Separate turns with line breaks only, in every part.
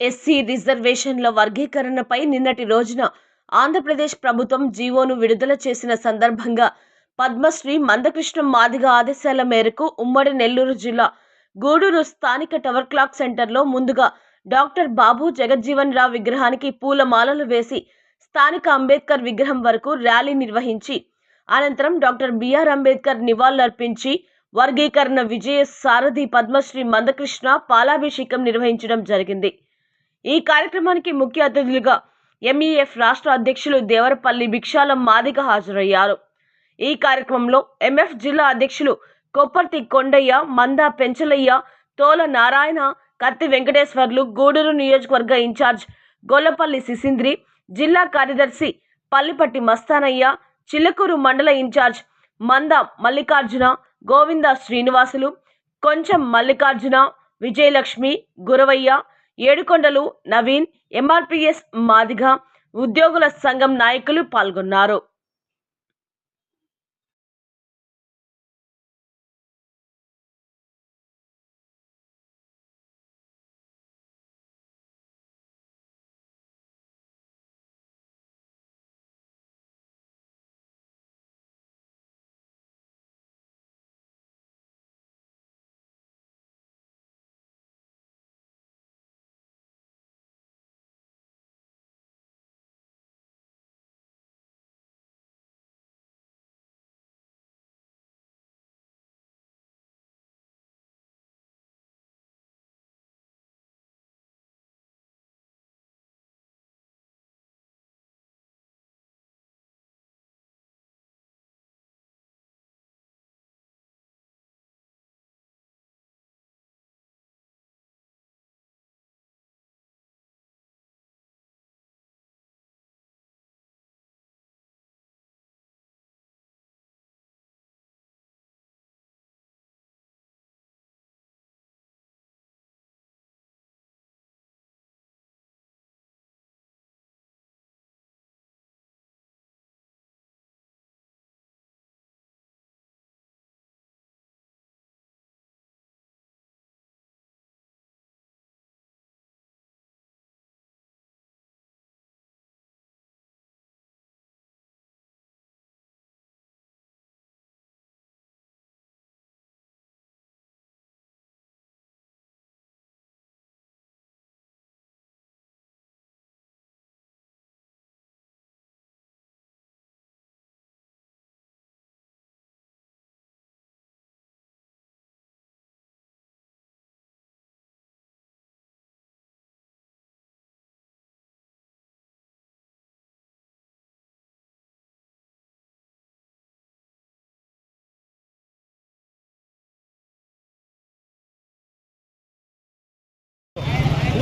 SC రిజర్వేషన్ల వర్గీకరణపై నిన్నటి రోజున ఆంధ్రప్రదేశ్ ప్రభుత్వం జీవోను విడుదల చేసిన సందర్భంగా పద్మశ్రీ మందకృష్ణ మాదిగ ఆదేశాల మేరకు ఉమ్మడి నెల్లూరు జిల్లా గూడూరు స్థానిక టవర్ క్లాక్ సెంటర్లో ముందుగా డాక్టర్ బాబు జగజ్జీవన్ రావు విగ్రహానికి పూలమాలలు వేసి స్థానిక అంబేద్కర్ విగ్రహం వరకు ర్యాలీ నిర్వహించి అనంతరం డాక్టర్ బిఆర్ అంబేద్కర్ నివాళులర్పించి వర్గీకరణ విజయ సారథి పద్మశ్రీ మందకృష్ణ పాలాభిషేకం నిర్వహించడం జరిగింది. ఈ కార్యక్రమానికి ముఖ్య అతిథులుగా ఎంఈఎఫ్ రాష్ట్ర అధ్యక్షులు దేవరపల్లి భిక్షాలం మాదిక హాజరయ్యారు. ఈ కార్యక్రమంలో ఎంఎఫ్ జిల్లా అధ్యక్షులు కొప్పర్తి కొండయ్య మందా పెంచలయ్య తోల నారాయణ కత్తి వెంకటేశ్వర్లు గూడూరు నియోజకవర్గ ఇన్ఛార్జ్ గొల్లపల్లి సిసింద్రి జిల్లా కార్యదర్శి పల్లిపట్టి మస్తానయ్య చిల్లకూరు మండల ఇన్ఛార్జ్ మంద మల్లికార్జున గోవింద శ్రీనివాసులు కొంచెం మల్లికార్జున విజయలక్ష్మి గురవయ్య ఏడుకొండలు నవీన్ ఎంఆర్పిఎస్ మాదిగ ఉద్యోగుల సంఘం నాయకులు పాల్గొన్నారు.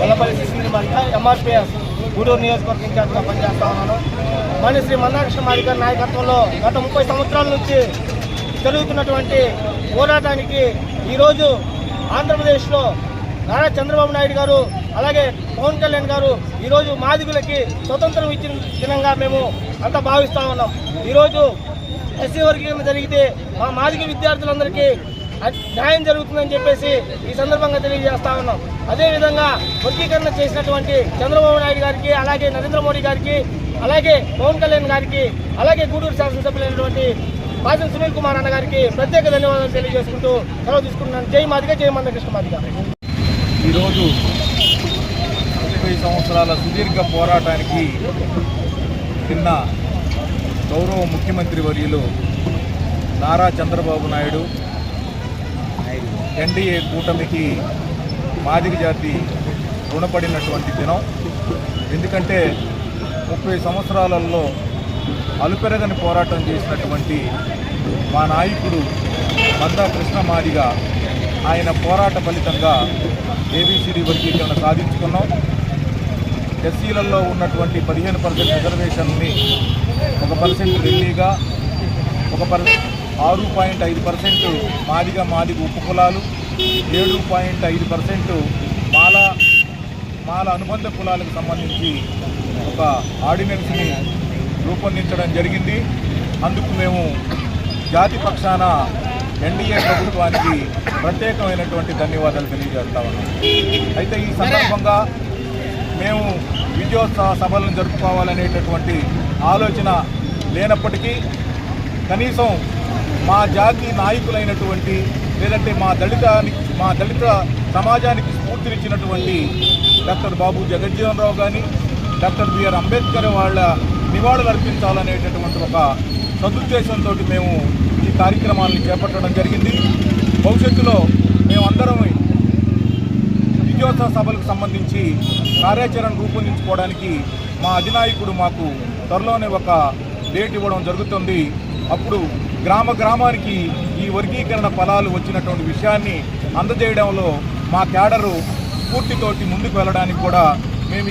వల్లపల్లి శిశుని మల్లిక ఎంఆర్పిఎస్ గూడూరు నియోజకవర్గం ఇన్ఛార్జ్గా పనిచేస్తా ఉన్నాను. మన శ్రీ మందాకృష్ణ గారి నాయకత్వంలో గత ముప్పై సంవత్సరాల నుంచి జరుగుతున్నటువంటి పోరాటానికి ఈరోజు ఆంధ్రప్రదేశ్లో నారా చంద్రబాబు నాయుడు గారు అలాగే పవన్ కళ్యాణ్ గారు ఈరోజు మాదిగులకి స్వతంత్రం ఇచ్చిన దినంగా మేము అంతా భావిస్తూ ఉన్నాం. ఈరోజు ఎస్సీ వర్గీకరణ జరిగితే మా మాదిగ విద్యార్థులందరికీ న్యాయం జరుగుతుందని చెప్పేసి ఈ సందర్భంగా తెలియజేస్తా ఉన్నాం. అదేవిధంగా వర్గీకరణ చేసినటువంటి చంద్రబాబు నాయుడు గారికి అలాగే నరేంద్ర మోడీ గారికి అలాగే పవన్ కళ్యాణ్ గారికి అలాగే గూడూరు శాసనసభ్యులైనటువంటి బాజన్ సునీల్ కుమార్ అన్న గారికి ప్రత్యేక ధన్యవాదాలు తెలియజేసుకుంటూ సెలవు తీసుకుంటున్నాను. జై మాదిగ జై మందకృష్ణ మాదిగ.
ఈరోజు ముప్పై సంవత్సరాల సుదీర్ఘ పోరాటానికి నిన్న గౌరవ ముఖ్యమంత్రి వర్యులు నారా చంద్రబాబు నాయుడు ఎన్డీఏ కూటమికి మాదిగ జాతి రుణపడినటువంటి దినం. ఎందుకంటే ముప్పై సంవత్సరాలలో అలుపెరగని పోరాటం చేసినటువంటి మా నాయకుడు మందా కృష్ణ మాదిగ ఆయన పోరాట ఫలితంగా ఏబిసిడి వర్గీకరణ సాధించుకున్నాం. ఎస్సీలలో ఉన్నటువంటి పదిహేను పర్సెంట్ రిజర్వేషన్ని ఒక పర్సెంట్ ఢిల్లీగా ఒక పర్ ఆరు పాయింట్ ఐదు పర్సెంట్ మాదిగ మాదిగ ఉపకులాలు కులాలు ఏడు పాయింట్ ఐదు పర్సెంట్ మాల మాల అనుబంధ కులాలకు సంబంధించి ఒక ఆర్డినెన్స్ని రూపొందించడం జరిగింది. అందుకు మేము జాతి పక్షాన ఎన్డీఏ ప్రభుత్వానికి ప్రత్యేకమైనటువంటి ధన్యవాదాలు తెలియజేస్తా ఉన్నాం. అయితే ఈ సందర్భంగా మేము విజయోత్సవ సభలను జరుపుకోవాలనేటటువంటి ఆలోచన లేనప్పటికీ కనీసం మా జాతి నాయకులైనటువంటి లేదంటే మా దళితానికి మా దళిత సమాజానికి స్ఫూర్తినిచ్చినటువంటి డాక్టర్ బాబు జగజ్జీవన్ రావు కానీ డాక్టర్ బిఆర్ అంబేద్కర్ వాళ్ళ నివాళులు అర్పించాలనేటటువంటి ఒక సదుద్దేశంతో మేము ఈ కార్యక్రమాలను చేపట్టడం జరిగింది. భవిష్యత్తులో మేమందరం విజయోత్సవ సభలకు సంబంధించి కార్యాచరణ రూపొందించుకోవడానికి మా అధినాయకుడు మాకు త్వరలోనే ఒక డేట్ ఇవ్వడం జరుగుతుంది. అప్పుడు గ్రామ గ్రామానికి ఈ వర్గీకరణ ఫలాలు వచ్చినటువంటి విషయాన్ని అందజేయడంలో మా క్యాడరు స్ఫూర్తితోటి ముందుకు వెళ్ళడానికి కూడా మేము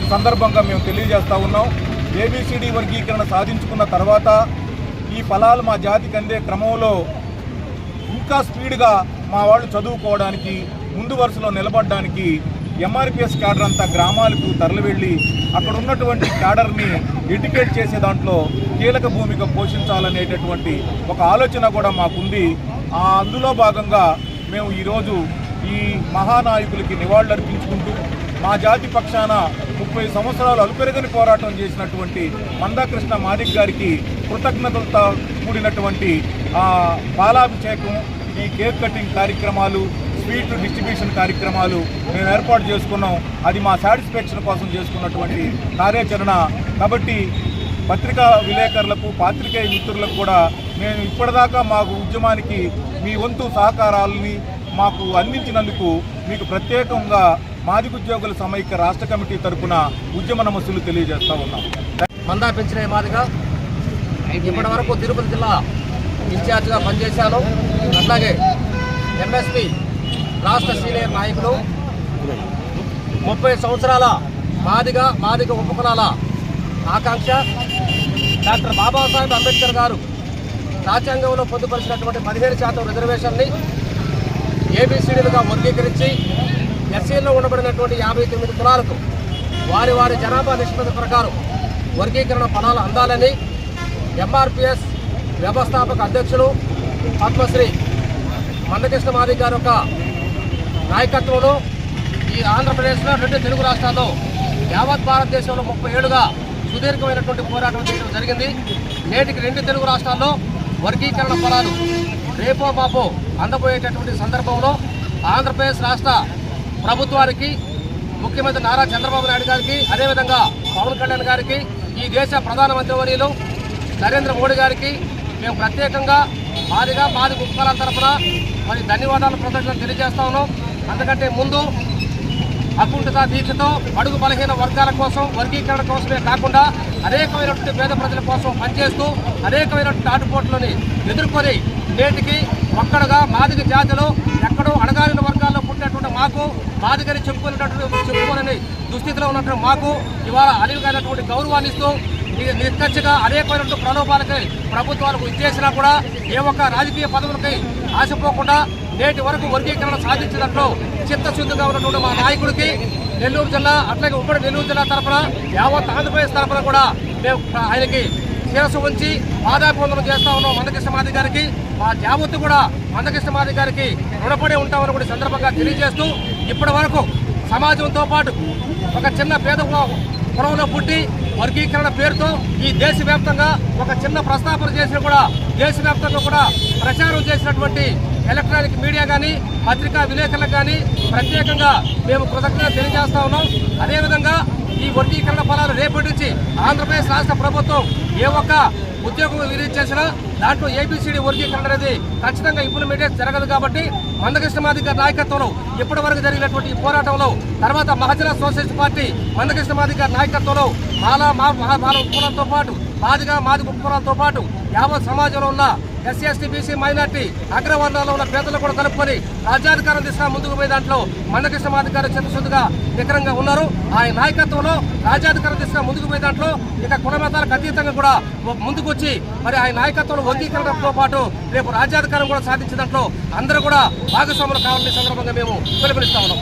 ఈ సందర్భంగా మేము తెలియజేస్తూ ఉన్నాం. ఏబిసిడి వర్గీకరణ సాధించుకున్న తర్వాత ఈ ఫలాలు మా జాతికి అందే క్రమంలో ఇంకా స్పీడ్గా మా వాళ్ళు చదువుకోవడానికి ముందు వరుసలో నిలబడడానికి ఎంఆర్పిఎస్ క్యాడర్ అంతా గ్రామాలకు తరలివెళ్ళి అక్కడ ఉన్నటువంటి క్యాడర్ని ఎడ్యుకేట్ చేసే దాంట్లో కీలక భూమిక పోషించాలనేటటువంటి ఒక ఆలోచన కూడా మాకుంది. అందులో భాగంగా మేము ఈరోజు ఈ మహానాయకులకి నివాళులర్పించుకుంటూ మా జాతి పక్షాన ముప్పై సంవత్సరాలు అలుపెరగని పోరాటం చేసినటువంటి మందాకృష్ణ మాదిక్ గారికి కృతజ్ఞతలతో కూడినటువంటి బాలాభిషేకం పాలాభిషేకం ఈ కేక్ కటింగ్ కార్యక్రమాలు స్వీట్ డిస్ట్రిబ్యూషన్ కార్యక్రమాలు మేము ఏర్పాటు చేసుకున్నాం. అది మా సాటిస్ఫాక్షన్ కోసం చేసుకున్నటువంటి కార్యాచరణ. కాబట్టి పత్రికా విలేకరులకు పాత్రికేయ మిత్రులకు కూడా మేము ఇప్పటిదాకా మాకు ఉద్యమానికి మీ వంతు సహకారాలని మాకు అందించినందుకు మీకు ప్రత్యేకంగా మాదిక ఉద్యోగుల సమైక్య రాష్ట్ర కమిటీ తరఫున ఉద్యమ నమస్సులు తెలియజేస్తా ఉన్నాం.
మందా పెంచిన మాదిగా ఇప్పటి వరకు తిరుపతి జిల్లా ఇన్ఛార్జ్గా పనిచేశాను. అట్లాగే ఎంఎస్పి రాష్ట్ర సీనియర్ నాయకులు. ముప్పై సంవత్సరాల మాదిగా మాదిగ ఉపకులాల ఆకాంక్ష. డాక్టర్ బాబాసాహెబ్ అంబేద్కర్ గారు రాజ్యాంగంలో పొందుపరిచినటువంటి పదిహేడు శాతం రిజర్వేషన్ని ఏబిసిడీలుగా వర్గీకరించి ఎస్సీలో ఉండబడినటువంటి యాభై తొమ్మిది కులాలకు వారి వారి జనాభా నిష్పత్తి ప్రకారం వర్గీకరణ ఫలాలు అందాలని ఎంఆర్పిఎస్ వ్యవస్థాపక అధ్యక్షులు పద్మశ్రీ మందకృష్ణ మాది గారి యొక్క నాయకత్వంలో ఈ ఆంధ్రప్రదేశ్లో రెండు తెలుగు రాష్ట్రాల్లో యావత్ భారతదేశంలో ముప్పై ఏడుగా సుదీర్ఘమైనటువంటి పోరాటం చేయడం జరిగింది. నేటికి రెండు తెలుగు రాష్ట్రాల్లో వర్గీకరణ ఫలాలు రేపో మాపో అందబోయేటటువంటి సందర్భంలో ఆంధ్రప్రదేశ్ రాష్ట్ర ప్రభుత్వానికి ముఖ్యమంత్రి నారా చంద్రబాబు నాయుడు గారికి అదేవిధంగా పవన్ కళ్యాణ్ గారికి ఈ దేశ ప్రధానమంత్రి వర్యులు నరేంద్ర మోడీ గారికి మేము ప్రత్యేకంగా మాదిగా మాది కుక్కల తరఫున మరి ధన్యవాదాలు ప్రదర్శన తెలియజేస్తా ఉన్నాం. అందుకంటే ముందు అకుంఠిత దీక్షతో అడుగు బలహీన వర్గాల కోసం వర్గీకరణ కోసమే కాకుండా అనేకమైనటువంటి పేద ప్రజల కోసం పనిచేస్తూ అనేకమైనటువంటి ఆటుపోట్లని ఎదుర్కొని నేటికి ఒక్కడుగా మాదిగ జాతిలో ఎక్కడో అడగాలిన వర్గాల్లో పుట్టినటువంటి మాకు మాదిగని చెప్పుకునేటటువంటి చెప్పుకోనని దుస్థితిలో ఉన్నటువంటి మాకు ఇవాళ అనిలుగైనటువంటి గౌరవాన్ని ఇస్తూ నిక్కచ్చిగా అనేకమైనటువంటి ప్రలోభాలకై ప్రభుత్వాలకు ఇచ్చేసినా కూడా ఏ ఒక్క రాజకీయ పదవులకి ఆశపోకుండా నేటి వరకు వర్గీకరణ సాధించినట్లు చిత్తశుద్ధిగా ఉన్నటువంటి మా నాయకుడికి నెల్లూరు జిల్లా అట్లాగే ఉమ్మడి నెల్లూరు జిల్లా తరఫున యావత్ ఆంధ్రప్రదేశ్ తరఫున కూడా మేము ఆయనకి శిరస్సు ఉంచి పాదాభివందనం చేస్తా ఉన్నాం మందకృష్ణ గారికి. మా యావత్తు కూడా మందకృష్ణ గారికి రుణపడి ఉంటామని కూడా సందర్భంగా తెలియజేస్తూ ఇప్పటి వరకు సమాజంతో పాటు ఒక చిన్న పేద పొలంలో పుట్టి వర్గీకరణ పేరుతో ఈ దేశవ్యాప్తంగా ఒక చిన్న ప్రస్తాపన చేసిన కూడా దేశవ్యాప్తంగా కూడా ప్రచారం చేసినటువంటి ఎలక్ట్రానిక్ మీడియా కానీ పత్రికా విలేకరులకు కానీ ప్రత్యేకంగా మేము కృతజ్ఞత తెలియజేస్తా ఉన్నాం. అదేవిధంగా ఈ వర్గీకరణ ఫలాలు రేపటి నుంచి ఆంధ్రప్రదేశ్ రాష్ట్ర ప్రభుత్వం ఏ ఒక్క ఉద్యోగం రిలీజ్ చేసినా దాంట్లో ఏబిసిడి వర్గీకరణ అనేది ఖచ్చితంగా ఇంప్లిమెంటేషన్ జరగదు కాబట్టి మందకృష్ణ నాయకత్వంలో ఇప్పటి వరకు జరిగినటువంటి పోరాటంలో తర్వాత మహజన సోషలిస్ట్ పార్టీ మందకృష్ణ నాయకత్వంలో మాలా మా మాల ఉపకులాలతో పాటు మాదిగా మాది కుటుంబాలతో పాటు యావత్ సమాజంలో ఉన్న ఎస్సీ ఎస్టీ బీసీ మైనార్టీ అగ్రవర్ణాల్లో ఉన్న పేదలు కూడా కలుపుకొని రాజ్యాధికారం దిశ ముందుకు పోయే దాంట్లో మండకృష్ణ మాది గారు చిత్తశుద్ధిగా నికరంగా ఉన్నారు. ఆయన నాయకత్వంలో రాజ్యాధికారం దిశ ముందుకు పోయే దాంట్లో ఇక కులమతాలకు అతీతంగా కూడా ముందుకు వచ్చి మరి ఆయన నాయకత్వంలో వర్గీకరణతో పాటు రేపు రాజ్యాధికారం కూడా సాధించిన దాంట్లో అందరూ కూడా భాగస్వాములు కావాలని సందర్భంగా మేము పిలుపునిస్తా ఉన్నాం.